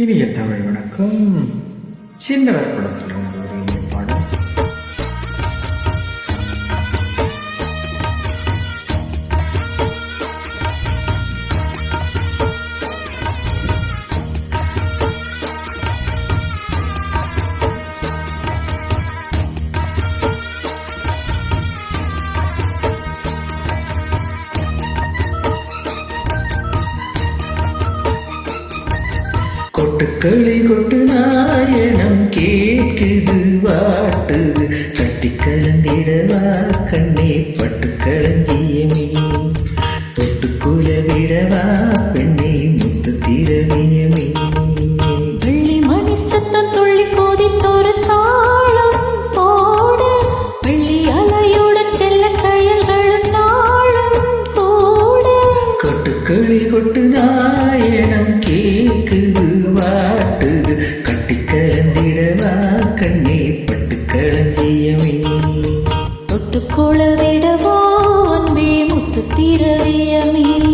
இனிய தமிழ் வணக்கம். சின்னவர் படத்தில் கொட்டுக்களி கொட்டு நாயனம் கேட்குது வாட்டுது. கட்டி கலந்திடவா கண்ணே பட்டு களஞ்சியமே தொட்டுக்குல விடவா பெண்ணே முத்து திரவியமே வெள்ளி மணிச்சத்தம் துள்ளி கொதித்தொரு தொட்டுக்கொள்ள விடவோ அன்பே முத்து திரவியமே.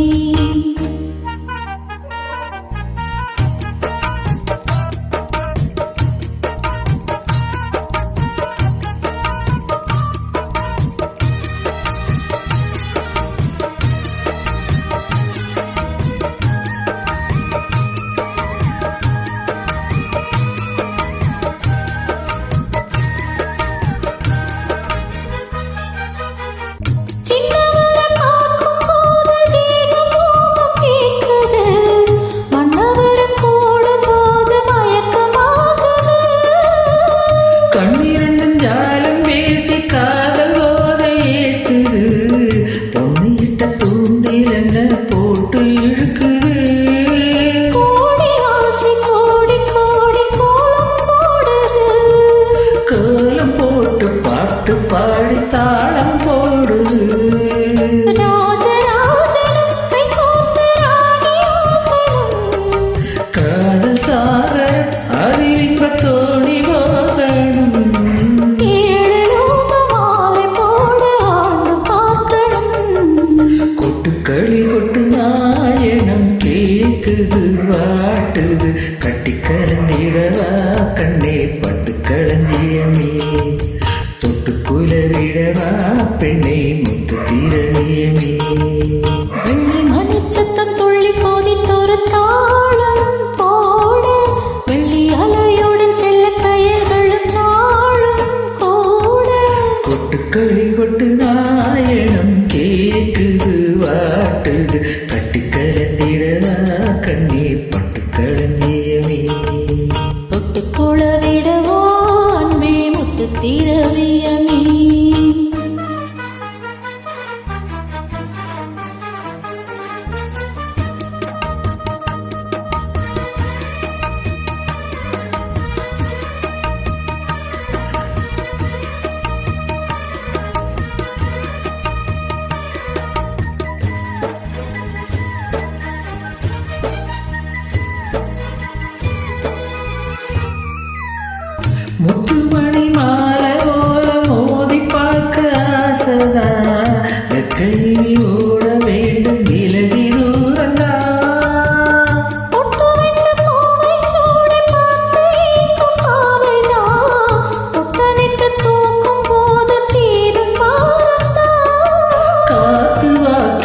போட்டு இழுக்குது. கோடி ஆசை கோடி கோடி கோலம் போடுது. கோலம் போட்டு பாட்டு பாடி தாளம் போடுது. காதல் சாகர அறிவின்ப தோணி பார்க்கணும். கொட்டுக்களி கொட்டு நாயனம் கேக்குது வாட்டுது. கட்டி கலந்திடவா கண்ணே பட்டு களஞ்சியமே தொட்டுக்குல விடவா பெண்ணை முத்து தீரணியமே வெள்ளி மணிச்சத்தம் துள்ளி கொதித்தொரு தாளம் போட வெள்ளி அலையுடன் செல்ல கயல்களும் நாளும் கூட. கொட்டுக்களி கொட்டு நாயனம் கேக்குது வாட்டுது. முத்து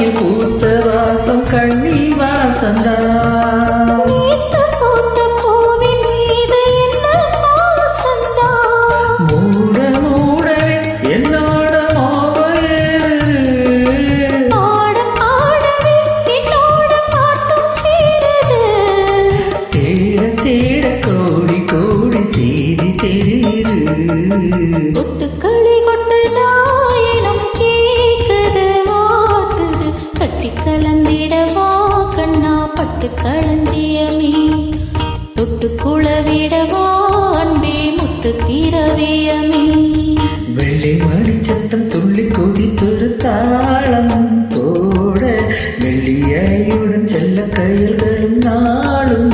வாக்கில் பூத்த வாசம் கண்ணி வாசந்தான் கண்ணா களஞ்சியமே தொட்டு குளவிடவா அன்பே முத்து தீரவியமே வெள்ளி மணி சத்தம் துள்ளி கொதித்தொரு தாளம் போட வெள்ளியையுடன் செல்ல கயல்களும் நாளும்